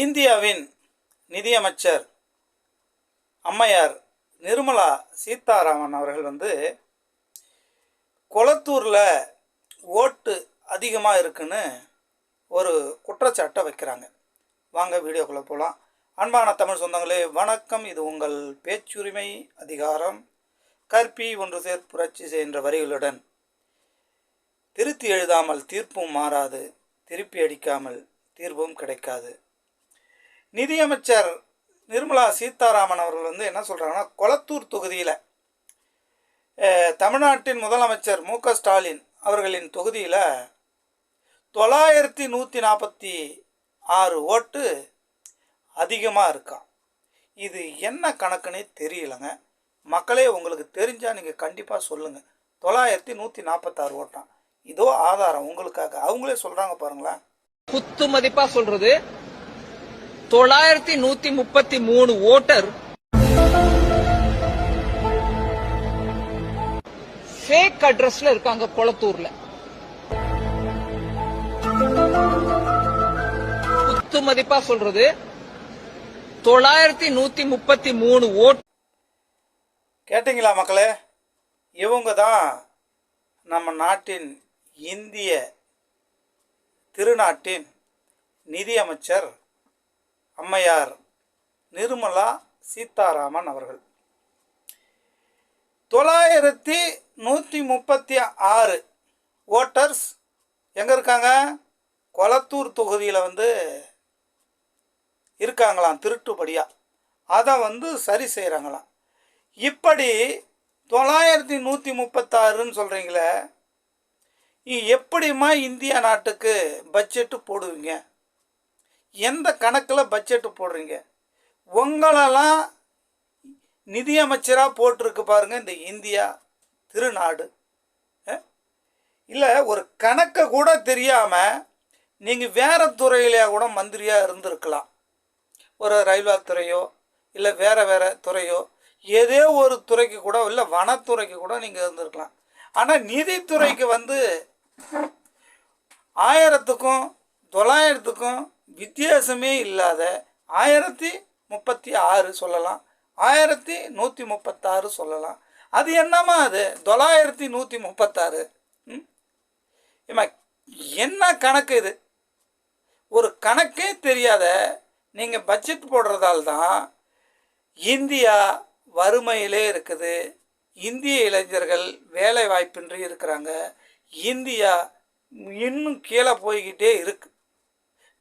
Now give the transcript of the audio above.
இந்தியாவின் நிதியமைச்சர் அம்மையார் நிர்மலா சீதாராமன் அவர்கள் வந்து கொளத்தூரில் ஓட்டு அதிகமாக இருக்குன்னு ஒரு குற்றச்சாட்டை வைக்கிறாங்க. வாங்க வீடியோக்குள்ளே போகலாம் அன்பான தமிழ் சொந்தங்களே வணக்கம். இது உங்கள் பேச்சுரிமை அதிகாரம். கற்பி ஒன்று சேர் புரட்சி என்ற வரிகளுடன் திருத்தி எழுதாமல் தீர்ப்பும் மாறாது. திருப்பி அடிக்காமல் தீர்வும் கிடைக்காது. நிதியமைச்சர் நிர்மலா சீதாராமன் அவர்கள் வந்து என்ன சொல்கிறாங்கன்னா கொளத்தூர் தொகுதியில் தமிழ்நாட்டின் முதலமைச்சர் மு க ஸ்டாலின் அவர்களின் தொகுதியில் தொள்ளாயிரத்தி நூற்றி நாற்பத்தி ஆறு ஓட்டு அதிகமாக இருக்கான் இது என்ன கணக்குன்னே தெரியலங்க. மக்களே உங்களுக்கு தெரிஞ்சால் நீங்கள் கண்டிப்பாக சொல்லுங்கள் தொள்ளாயிரத்தி நூற்றி நாற்பத்தாறு ஓட்டான் இதோ ஆதாரம் உங்களுக்காக. அவங்களே சொல்கிறாங்க பாருங்களேன். குத்து மதிப்பாக சொல்கிறது தொள்ளாயிரத்தி நூத்தி முப்பத்தி மூணு ஓட்டர் ஃபேக் அட்ரஸ்ல இருக்காங்க கொளத்தூர்ல. குத்து மதிப்பா சொல்றது. தொள்ளாயிரத்தி நூத்தி முப்பத்தி மூணு ஓட் கேட்டிங்களா மக்களே? இவங்க தான் நம்ம நாட்டின் இந்திய திருநாட்டின் நிதியமைச்சர் அம்மையார் நிர்மலா சீதாராமன் அவர்கள். தொள்ளாயிரத்தி நூற்றி முப்பத்தி ஆறு ஓட்டர்ஸ் எங்கே இருக்காங்க? கொளத்தூர் தொகுதியில் வந்து இருக்காங்களாம் திருட்டுப்படியாக அதை வந்து சரி செய்கிறாங்களாம் இப்படி தொள்ளாயிரத்தி நூற்றி முப்பத்தாறுன்னு சொல்கிறீங்களே எப்படிம்மா இந்தியா நாட்டுக்கு பட்ஜெட்டு போடுவீங்க? எந்த கணக்கில் பட்ஜெட்டு போடுறீங்க? உங்களெல்லாம் நிதியமைச்சராக போட்டிருக்கு பாருங்கள் இந்த இந்தியா திருநாடு. இல்லை ஒரு கணக்கை கூட தெரியாமல் நீங்கள் வேறு துறையிலேயே கூட மந்திரியாக இருந்திருக்கலாம். ஒரு ரயில்வே துறையோ இல்லை வேறு வேறு துறையோ ஏதோ ஒரு துறைக்கு கூட இல்லை வனத்துறைக்கு கூட நீங்கள் இருந்திருக்கலாம். ஆனால் நிதித்துறைக்கு வந்து ஆயிரத்துக்கும் தொள்ளாயிரத்துக்கும் வித்தியாசமே இல்லாத ஆயிரத்தி முப்பத்தி ஆறு சொல்லலாம். ஆயிரத்தி நூற்றி முப்பத்தாறு சொல்லலாம். அது என்னம்மா அது? தொள்ளாயிரத்தி நூற்றி முப்பத்தாறு. ம்? ஏம்மா என்ன கணக்கு இது? ஒரு கணக்கே தெரியாத நீங்கள் பட்ஜெட் போடுறதால் தான் இந்தியா வறுமையிலே இருக்குது. இந்திய இளைஞர்கள் வேலை வாய்ப்பின்றி இருக்கிறாங்க. இந்தியா இன்னும் கீழே போய்கிட்டே இருக்குது